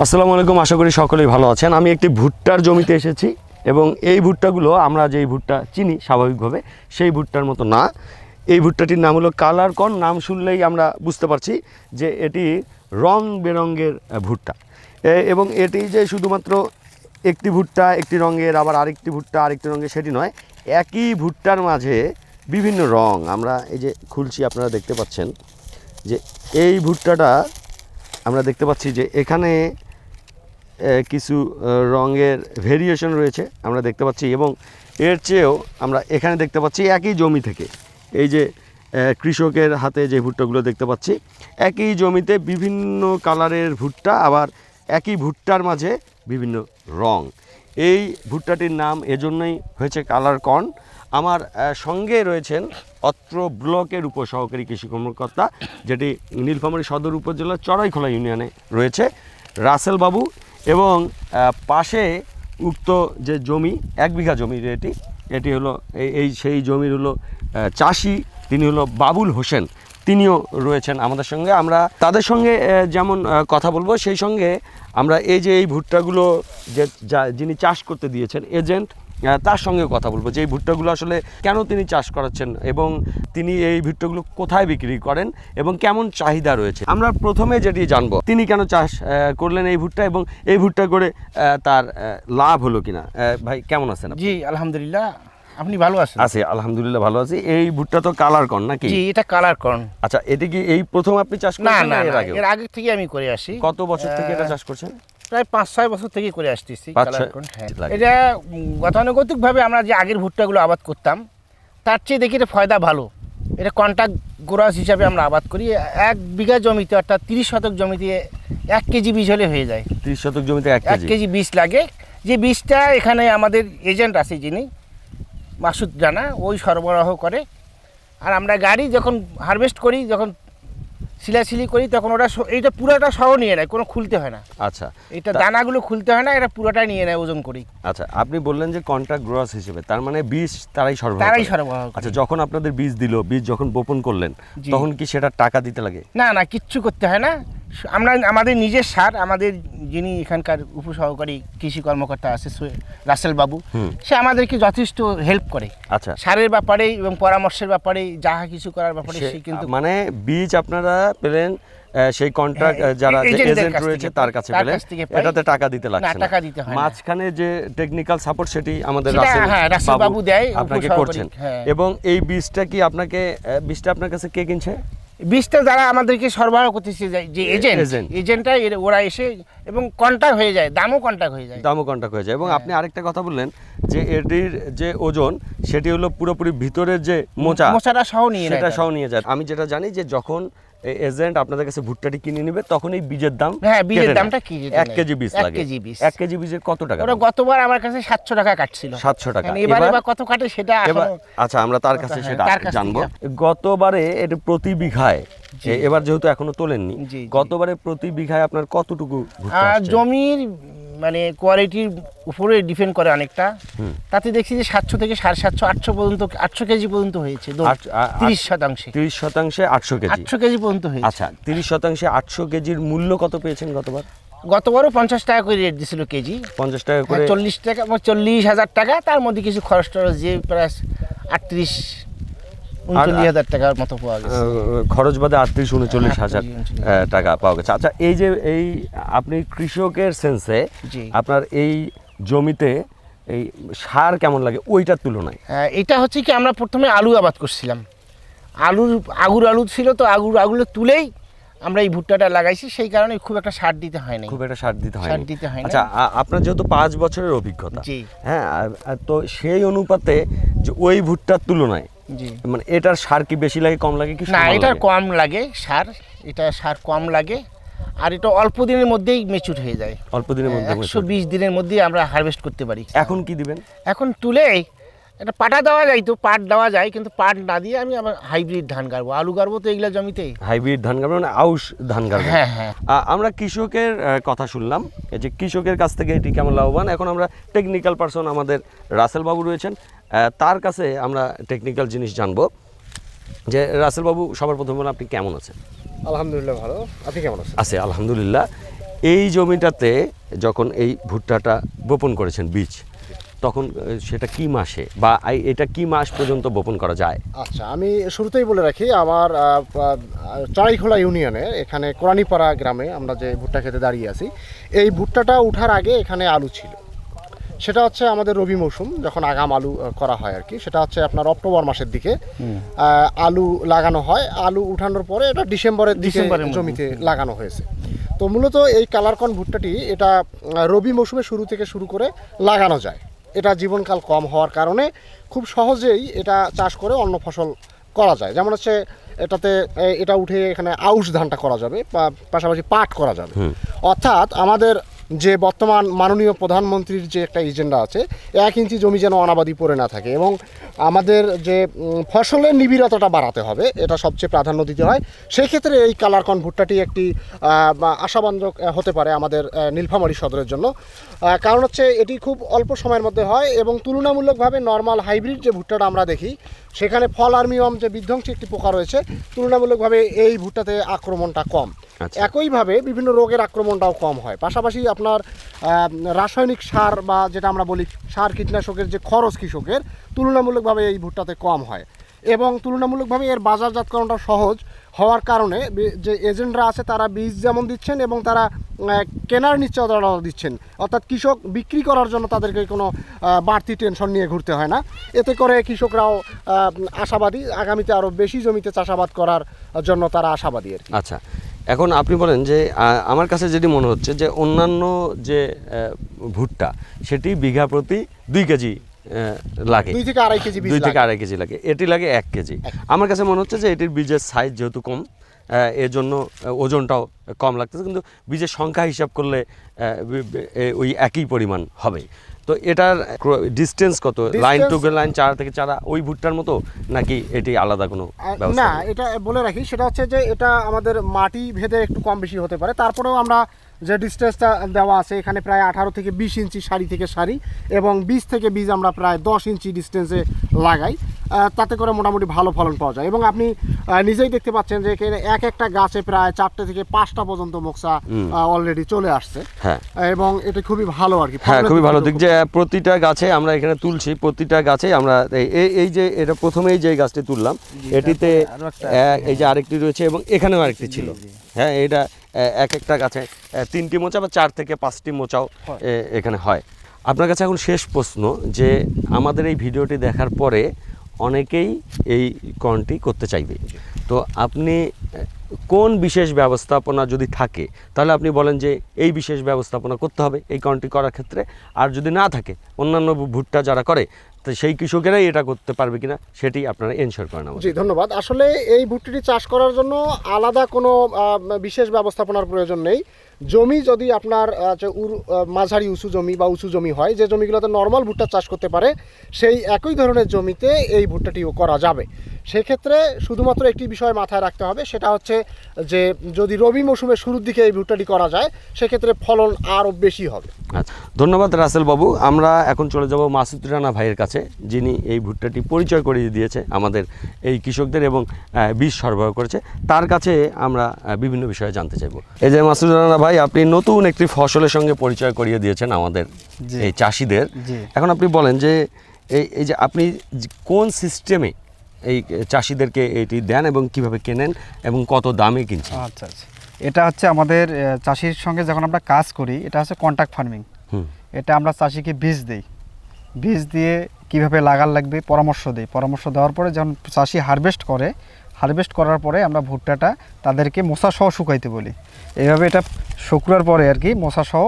আসসালামু আলাইকুম আশা করি সকলেই ভালো আছেন। আমি একটি ভুট্টার জমিতে এসেছি এবং এই ভুট্টাগুলো আমরা যেই ভুট্টা চিনি স্বাভাবিকভাবে সেই ভুট্টার মতো না। এই ভুট্টাটির নাম হলো কালার কর্ন। নাম শুনলেই আমরা বুঝতে পারছি যে এটি রং বেরঙের আহ, ভুট্টা এবং এটি যে শুধুমাত্র একটি ভুট্টা একটি রঙের আবার আরেকটি ভুট্টা আরেকটি রঙের সেটি নয় একই ভুট্টার মাঝে বিভিন্ন রং। আমরা এই যে খুলছি আপনারা দেখতে পাচ্ছেন যে এই ভুট্টাটা আমরা দেখতে পাচ্ছি যে এখানে কিছু রঙের ভেরিয়েশন রয়েছে, আমরা দেখতে পাচ্ছি এবং এর চেয়েও আমরা এখানে দেখতে পাচ্ছি একই জমি থেকে। এই যে কৃষকের হাতে যে ভুট্টাগুলো দেখতে পাচ্ছি, একই জমিতে বিভিন্ন কালারের ভুট্টা, আবার একই ভুট্টার মাঝে বিভিন্ন রং। এই ভুট্টাটির নাম এজন্যই হয়েছে কালার কর্ন আমার সঙ্গে রয়েছেন অত্র ব্লকের উপসহকারী কৃষি কর্মকর্তা, যেটি নীলফামারী সদর উপজেলার চড়াইখোলা ইউনিয়নে রয়েছে, রাসেল বাবু এবং পাশে উক্ত যে জমি, এক বিঘা জমি এটি এটি হলো, এই সেই জমির হলো চাষি, তিনি হলো বাবুল হোসেন, তিনিও রয়েছেন আমাদের সঙ্গে। আমরা তাদের সঙ্গে যেমন কথা বলব, সেই সঙ্গে আমরা এই যে এই ভুট্টাগুলো যে, যিনি চাষ করতে দিয়েছেন, এজেন্ট তার সঙ্গে কথা বলব। যে এই ভুট্টাগুলো আসলে কেন তিনি চাষ করাচ্ছেন এবং তিনি এই ভুট্টাগুলো কোথায় বিক্রি করেন এবং কেমন চাহিদা রয়েছে। আমরা প্রথমে যেটি জানব তিনি কেন চাষ করলেন এই ভুট্টা এবং এই ভুট্টা করে তার লাভ হলো কিনা? ভাই কেমন আছেন? জি আলহামদুলিল্লাহ। আপনি ভালো আছেন? আছি আলহামদুলিল্লাহ ভালো আছি। এই ভুট্টা তো কালার কর নাকি? জি এটা কালার কর্ন। আচ্ছা এটা কি এই প্রথম আপনি চাষ করছেন না এর না, আগে এর আগে থেকে আমি করে আসি। কত বছর থেকে এটা চাষ করছেন? প্রায় পাঁচ ছয় বছর থেকে করে আসতেছি হ্যাঁ। এটা গতানুগতিকভাবে আমরা যে আগের ভুট্টাগুলো আবাদ করতাম তার চেয়ে দেখি এটা ফয়দা ভালো। এটা কন্ট্যাক্ট গোরাস হিসাবে আমরা আবাদ করি। এক বিঘা জমিতে অর্থাৎ তিরিশ শতক জমিতে এক কেজি বীজ হলে হয়ে যায়। তিরিশ শতক জমিতে এক কেজি? বীজ লাগে। যে বীজটা এখানে আমাদের এজেন্ট আছে যিনি মাসুদ জানা ওই সরবরাহ করে। আর আমরা গাড়ি যখন হারভেস্ট করি যখন সিলাসিলি করি তখন ওটা এইটা পুরোটা সহ নিয়ে নেয় কোনো খুলতে হয় না। আচ্ছা এটা দানাগুলো খুলতে হয় না এটা পুরোটাই নিয়ে নেয় ওজন করি। আচ্ছা আপনি বললেন যে কন্ট্রাক্ট গ্রোয়ার্স হিসেবে তার মানে বীজ তারাই সরবরাহ তারাই। সরবরাহ আচ্ছা যখন আপনাদের বীজ দিল বীজ যখন বপন করলেন তখন কি সেটা টাকা দিতে লাগে? না না কিচ্ছু করতে হয় না। আমরা আমাদের নিজের সার আমাদের যিনি এখানকার উপসহকারী কৃষি কর্মকর্তা আছে রাসেল বাবু সে আমাদেরকে যথেষ্ট হেল্প করে। আচ্ছা। সারের ব্যাপারে এবং পরামর্শের ব্যাপারে যাহা কিছু করার ব্যাপারে সে- কিন্তু মানে বীজ আপনারা পেলেন সেই কন্ট্রাক্ট হ্যাঁ, যারা এজেন্ট রয়েছে তার কাছে পেলেন। এটাতে টাকা দিতে লাগছে না। টাকা দিতে হয় মাঝখানে যে টেকনিক্যাল সাপোর্ট সেটি আমাদের রাসেল হ্যাঁ, রাসেল বাবু দেয়, আপনাকে করছেন। হ্যাঁ। এবং এই বীজটা কি আপনাকে বীজটা আপনার কাছে কে কিনছে? বীজটা যারা আমাদেরকে সরবরাহ করতেছে যে- এজেন্ট এজেন্ট। এজেন্টটা ওরা এসে এবং কন্ট্যাক্ট হয়ে যায় দামও কন্ট্যাক্ট হয়ে যায় দামও কন্ট্যাক্ট হয়ে যায় এবং হ্যাঁ। আপনি আরেকটা কথা বললেন যে এটির যে ওজন সেটি হলো পুরোপুরি ভিতরের যে মোচা মোচাটা সহ নিয়ে নেয় সেটা সহ নিয়ে যায় আমি যেটা জানি যে যখন এজেন্ট আপনাদের কাছে ভুট্টাটি কিনে নেবে তখন এই বীজের দাম হ্যাঁ, বীজের দামটা কি এক কেজি বীজ লাগে কেজি বীজ। এক কেজি বীজের কত টাকা ওরা গতবার আমার কাছে সাতশো টাকা কাটছিল 700 টাকা। এখন এবারে বা কত কাটে সেটা আচ্ছা আমরা তার কাছে সেটা জানব গতবারে এটা প্রতি বিঘায়। এ- এবার যেহেতু এখনও তোলেননি। গতবারে প্রতি বিঘায় আপনার কতটুকু জমির মানে কোয়ালিটির উপরে ডিপেন্ড করে অনেকটা। তাতে দেখছি যে সাতশো থেকে সাড়ে সাতশো আটশো পর্যন্ত আটশো কেজি পর্যন্ত হয়েছে তিরিশ শতাংশে। তিরিশ শতাংশে আটশো কেজি। আটশো কেজি পর্যন্ত হয়েছে। আচ্ছা তিরিশ শতাংশে আটশো কেজির মূল্য কত পেয়েছেন গতবার? গতবারও পঞ্চাশ টাকা করে রেট দিছিল কেজি। পঞ্চাশ টাকা করে চল্লিশ টাকা চল্লিশ হাজার টাকা তার মধ্যে কিছু খরচ টরচ যে প্রায় আটত্রিশ উনচল্লিশ হাজার টাকার মতো পাওয়া গেছে। খরচ বাদে আটত্রিশ উনচল্লিশ হাজার টাকা পাওয়া গেছে। আচ্ছা এই যে এই আপনি কৃষকের সেন্সে আপনার এই জমিতে এই সার কেমন লাগে? ওইটার তুলনায়। হ্যাঁ, এটা হচ্ছে কি আমরা প্রথমে আলু আবাদ করছিলাম। আলুর আগুর আলু ছিল তো আগুর আগুলো তুলেই আমরা এই ভুট্টাটা লাগাইছি। সেই কারণে খুব একটা সার দিতে হয় না খুব একটা সার দিতে হয় সার দিতে হয় আচ্ছা আপনার যেহেতু পাঁচ বছরের অভিজ্ঞতা হ্যাঁ তো সেই অনুপাতে যে ওই ভুট্টার তুলনায় মানে এটার সার কি বেশি লাগে কম লাগে কি না এটা কম লাগে সার এটা সার কম লাগে আর এটা অল্প দিনের মধ্যেই মেচুর হয়ে যায়। অল্প দিনের মধ্যে একশো বিশ দিনের মধ্যেই আমরা হারভেস্ট করতে পারি। এখন কি দিবেন? এখন তুলে এটা পাটা দেওয়া যায় তো পাট দেওয়া যায় কিন্তু পাট না দিয়ে আমি আবার হাইব্রিড ধান গাড়বো। আলু গাড়বো তো এগুলো জমিতে হাইব্রিড ধান গাড়বেন মানে আউশ ধান গাড়বেন হ্যাঁ হ্যাঁ। আমরা কৃষকের কথা শুনলাম। এই যে কৃষকের কাছ থেকে এটি কেমন লাভবান? এখন আমরা টেকনিক্যাল পারসন আমাদের রাসেল বাবু রয়েছেন। তার কাছে আমরা টেকনিক্যাল জিনিস জানব। যে রাসেল বাবু সবার প্রথমে বলেন আপনি কেমন আছেন? আলহামদুলিল্লাহ ভালো। আপনি কেমন আছেন? আছে আলহামদুলিল্লাহ। এই জমিটাতে যখন এই ভুট্টাটা বপন করেছেন বীজ তখন সেটা কি মাসে বা এটা কি মাস পর্যন্ত বপন করা যায়? আচ্ছা আমি শুরুতেই বলে রাখি আমার আহ, ইউনিয়নে এখানে কোরআনীপাড়া গ্রামে আমরা যে ভুট্টা খেতে দাঁড়িয়ে আছি এই ভুট্টাটা উঠার আগে এখানে আলু ছিল। সেটা হচ্ছে আমাদের রবি মৌসুম যখন আগাম আলু করা হয় আর কি। সেটা হচ্ছে আপনার অক্টোবর মাসের দিকে আলু লাগানো হয়। আলু উঠানোর পরে এটা ডিসেম্বরের দিকে ডিসেম্বরের জমিতে লাগানো হয়েছে। তো মূলত এই কালারকন ভুট্টাটি এটা রবি মৌসুমের শুরু থেকে শুরু করে লাগানো যায়। এটা জীবনকাল কম হওয়ার কারণে খুব সহজেই এটা চাষ করে অন্য ফসল করা যায়। যেমন হচ্ছে এটাতে এটা উঠে এখানে আউশ ধানটা করা যাবে বা পাশাপাশি পাট করা যাবে। অর্থাৎ আমাদের যে বর্তমান মাননীয় প্রধানমন্ত্রীর যে একটা এজেন্ডা আছে, এক ইঞ্চি জমি যেন অনাবাদি পড়ে না থাকে এবং আমাদের যে ফসলের নিবিড়তাটা বাড়াতে হবে, এটা সবচেয়ে প্রাধান্য দিতে হয় সেক্ষেত্রে এই কালারকন ভুট্টাটি একটি আশাবাঞ্জক হতে পারে আমাদের নীলফামারী সদরের জন্য কারণ হচ্ছে এটি খুব অল্প সময়ের মধ্যে হয় এবং তুলনামূলকভাবে নর্মাল হাইব্রিড যে ভুট্টাটা আমরা দেখি, সেখানে ফল আর্মিয়ম যে বিধ্বংসী একটি পোকা রয়েছে, তুলনামূলকভাবে এই ভুট্টাতে আক্রমণটা কম। একইভাবে বিভিন্ন রোগের আক্রমণটাও কম হয়। পাশাপাশি আপনার রাসায়নিক সার বা যেটা আমরা বলি সার কীটনাশকের যে খরচ কৃষকের তুলনামূলকভাবে এই ভুট্টাতে কম হয়। এবং তুলনামূলকভাবে এর বাজারজাতকরণটা সহজ হওয়ার কারণে যে এজেন্টরা আছে তারা বীজ যেমন দিচ্ছেন এবং তারা কেনার নিশ্চয়তা দিচ্ছেন। অর্থাৎ কৃষক বিক্রি করার জন্য তাদেরকে কোনো বাড়তি টেনশন নিয়ে ঘুরতে হয় না। এতে করে কৃষকরাও আশাবাদী। আগামীতে আরও বেশি জমিতে চাষাবাদ করার জন্য তারা আশাবাদী আর আচ্ছা। এখন আপনি বলেন যে আমার কাছে যেটি মনে হচ্ছে যে অন্যান্য যে ভুট্টা সেটি বিঘা প্রতি দুই কেজি লাগে। দুই থেকে আড়াই কেজি দুই থেকে লাগে। আড়াই কেজি লাগে। এটি লাগে এক কেজি। আমার কাছে মনে হচ্ছে যে এটির বীজের সাইজ যেহেতু কম এর জন্য ওজনটাও কম লাগতেছে। কিন্তু বীজের সংখ্যা হিসাব করলে ওই একই পরিমাণ হবে। তো এটার ডিস্টেন্স কত? লাইন টু লাইন চারা থেকে চারা ওই ভুট্টার মতো? নাকি এটি আলাদা কোনো না এটা বলে রাখি সেটা হচ্ছে যে এটা আমাদের মাটি ভেদে একটু কম বেশি হতে পারে। তারপরেও আমরা যে ডিস্টেন্সটা দেওয়া আছে এখানে প্রায় আঠারো থেকে বিশ ইঞ্চি সারি থেকে সারি এবং বিশ থেকে বীজ আমরা প্রায় দশ ইঞ্চি ডিস্টেন্সে লাগাই। তাতে করে মোটামুটি ভালো ফলন পাওয়া যায়। এবং আপনি নিজেই দেখতে পাচ্ছেন যে এখানে এক একটা গাছে প্রায় চারটে থেকে পাঁচটা পর্যন্ত মোকসা অলরেডি চলে আসছে। হ্যাঁ। এবং এটা খুবই ভালো আর কি। হ্যাঁ খুবই ভালো। দিক যে প্রতিটা গাছে আমরা এখানে তুলছি প্রতিটা গাছে আমরা এই- এই যে এটা প্রথমেই যে গাছটি তুললাম এটিতে এই যে আরেকটি রয়েছে এবং এখানেও আরেকটি ছিল। হ্যাঁ এটা এক একটা গাছে তিনটি মোচা বা চার থেকে পাঁচটি মোচাও এখানে হয়। আপনার কাছে এখন শেষ প্রশ্ন যে আমাদের এই ভিডিওটি দেখার পরে অনেকেই এই কর্নটি করতে চাইবে। তো আপনি, কোন বিশেষ ব্যবস্থাপনা যদি থাকে, তাহলে আপনি বলেন যে এই বিশেষ ব্যবস্থাপনা করতে হবে এই কর্নটি করার ক্ষেত্রে। আর যদি না থাকে, অন্যান্য ভুট্টা যারা করে তো সেই কৃষকেরাই এটা করতে পারবে কিনা সেটি আপনারা এনশোর করেন। জি, ধন্যবাদ। আসলে এই ভুট্টিটি চাষ করার জন্য আলাদা কোনো বিশেষ ব্যবস্থাপনার প্রয়োজন নেই। জমি যদি আপনার মাঝারি উঁচু জমি বা উঁচু জমি হয়, যে জমিগুলোতে নর্মাল ভুট্টা চাষ করতে পারে, সেই একই ধরনের জমিতে এই ভুট্টাটিও করা যাবে। সেক্ষেত্রে শুধুমাত্র একটি বিষয় মাথায় রাখতে হবে সেটা হচ্ছে যে যদি রবি মৌসুমের শুরুর দিকে এই ভুট্টাটি করা যায় সেক্ষেত্রে ফলন আরও বেশি হবে। আচ্ছা ধন্যবাদ রাসেল বাবু। আমরা এখন চলে যাব মাসুদ রানা ভাইয়ের কাছে যিনি এই ভুট্টাটি পরিচয় করিয়ে দিয়েছে আমাদের এই কৃষকদের এবং বীজ সরবরাহ করেছে। তার কাছে আমরা বিভিন্ন বিষয়ে জানতে চাইব। এই যে মাসুদ রানা ভাই আপনি নতুন একটি ফসলের সঙ্গে পরিচয় করিয়ে দিয়েছেন আমাদের। এই চাষিদের। এখন আপনি বলেন যে এই এই যে আপনি কোন সিস্টেমে এই চাষিদেরকে এটি দেন এবং কীভাবে কেনেন এবং কত দামে কিনছেন? আচ্ছা আচ্ছা। এটা হচ্ছে আমাদের চাষির সঙ্গে যখন আমরা কাজ করি এটা হচ্ছে কন্ট্যাক্ট ফার্মিং এটা আমরা চাষিকে বীজ দেই। বীজ দিয়ে কীভাবে লাগার লাগবে পরামর্শ দিই। পরামর্শ দেওয়ার পরে যখন চাষি হারভেস্ট করে হারভেস্ট করার পরে আমরা ভুট্টাটা তাদেরকে মশা সহ শুকাইতে বলি। এইভাবে এটা শুকনোর পরে আর কি মশা সহ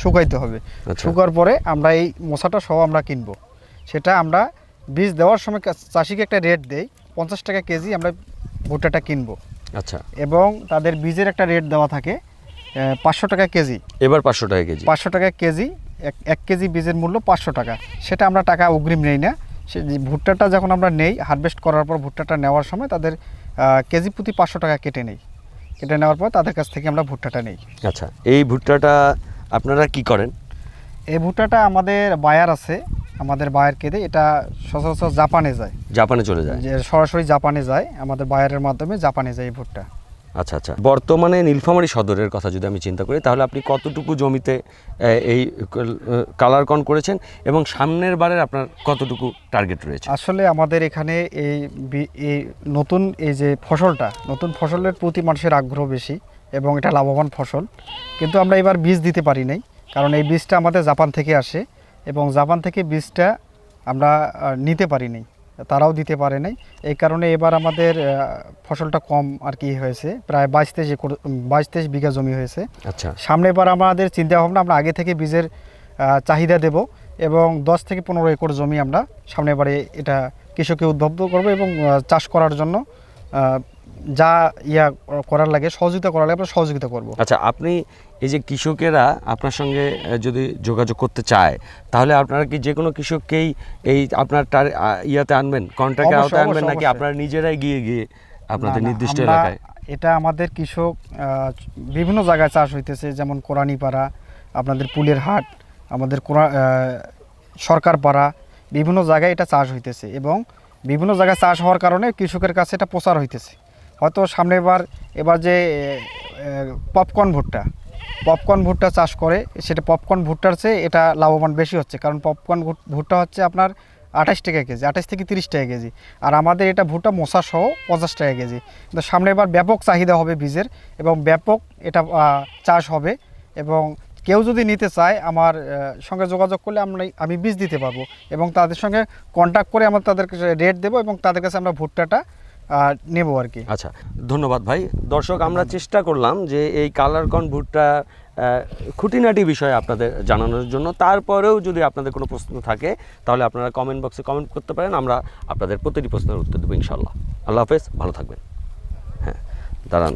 শুকাইতে হবে। আচ্ছা। শুকার পরে আমরা এই মশাটা সহ আমরা কিনবো। সেটা আমরা বীজ দেওয়ার সময় চাষিকে একটা রেট দেই পঞ্চাশ টাকা কেজি আমরা ভুট্টাটা কিনবো। আচ্ছা। এবং তাদের বীজের একটা রেট দেওয়া থাকে পাঁচশো টাকা কেজি। এবার পাঁচশো টাকা কেজি? পাঁচশো টাকা কেজি এক এক কেজি বীজের মূল্য পাঁচশো টাকা। সেটা আমরা টাকা অগ্রিম নেই না। সে ভুট্টাটা যখন আমরা নেই হারভেস্ট করার পর ভুট্টাটা নেওয়ার সময় তাদের কেজি প্রতি পাঁচশো টাকা কেটে নেই। কেটে নেওয়ার পর তাদের কাছ থেকে আমরা ভুট্টাটা নেই। আচ্ছা এই ভুট্টাটা আপনারা কি করেন? এই ভুট্টাটা আমাদের বায়ার আছে আমাদের বায়ারকে দেয় এটা সচরাচর জাপানে যায়। জাপানে চলে যায়। যে সরাসরি জাপানে যায় আমাদের বায়ারের মাধ্যমে জাপানে যায় এই ভুট্টা। আচ্ছা আচ্ছা। বর্তমানে নীলফামারী সদরের কথা যদি আমি চিন্তা করি তাহলে আপনি কতটুকু জমিতে এই কালার কন করেছেন এবং সামনের বারের আপনার কতটুকু টার্গেট রয়েছে? আসলে আমাদের এখানে এই এই নতুন এই যে ফসলটা নতুন ফসলের প্রতি মানুষের আগ্রহ বেশি এবং এটা লাভবান ফসল। কিন্তু আমরা এবার বীজ দিতে পারি নাই কারণ এই বীজটা আমাদের জাপান থেকে আসে। এবং জাপান থেকে বীজটা আমরা নিতে পারি নাই তারাও দিতে পারে নাই। এই কারণে এবার আমাদের ফসলটা কম আর কি হয়েছে। প্রায় বাইশ তেইশ একর বাইশ তেইশ বিঘা জমি হয়েছে। আচ্ছা। সামনে এবার আমাদের চিন্তা ভাবনা আমরা আগে থেকে বীজের চাহিদা দেব এবং দশ থেকে পনেরো একর জমি আমরা সামনে এবারে এটা কৃষককে উদ্বুদ্ধ করব এবং চাষ করার জন্য যা ইয়া করার লাগে সহযোগিতা করার লাগে আমরা সহযোগিতা করব। আচ্ছা আপনি এই যে কৃষকেরা আপনার সঙ্গে যদি যোগাযোগ করতে চায় তাহলে আপনারা কি যে কোনো কৃষককেই এই আপনার টার ইয়াতে আনবেন? কন্ট্রাক্টে আওতায় আনবেন নাকি। আপনারা নিজেরাই গিয়ে গিয়ে আপনাদের নির্দিষ্ট এলাকায়? এটা আমাদের কৃষক বিভিন্ন জায়গায় চাষ হইতেছে যেমন কোরআনীপাড়া আপনাদের পুলের হাট আমাদের সরকারপাড়া বিভিন্ন জায়গায় এটা চাষ হইতেছে এবং বিভিন্ন জায়গায় চাষ হওয়ার কারণে কৃষকের কাছে এটা প্রচার হইতেছে। হয়তো সামনে এবার এবার যে পপকর্ন ভুট্টা পপকর্ন ভুট্টা চাষ করে, সেটা পপকর্ন ভুট্টার চেয়ে এটা লাভবান বেশি হচ্ছে। কারণ পপকর্ন ভুট্টা হচ্ছে আপনার আঠাশ টাকা কেজি, আঠাশ থেকে তিরিশ টাকা কেজি। আর আমাদের এটা ভুট্টা মশা সহ পঞ্চাশ টাকা কেজি। কিন্তু সামনে এবার ব্যাপক চাহিদা হবে বীজের এবং ব্যাপক এটা চাষ হবে এবং কেউ যদি নিতে চায় আমার সঙ্গে যোগাযোগ করলে আমরা, আমি বীজ দিতে পারব এবং তাদের সঙ্গে কন্ট্যাক্ট করে আমরা তাদের কাছে রেট দেবো এবং তাদের কাছে আমরা ভুট্টাটা নেব আর কি। আচ্ছা ধন্যবাদ ভাই। দর্শক, আমরা চেষ্টা করলাম যে এই কালার কন ভুট্টা খুঁটিনাটি বিষয়ে আপনাদের জানানোর জন্য। তারপরেও যদি আপনাদের কোনো প্রশ্ন থাকে, তাহলে আপনারা কমেন্ট বক্সে কমেন্ট করতে পারেন। আমরা আপনাদের প্রতিটি প্রশ্নের উত্তর দেবো ইনশাল্লাহ আল্লাহ হাফেজ, ভালো থাকবেন। হ্যাঁ দাঁড়ান।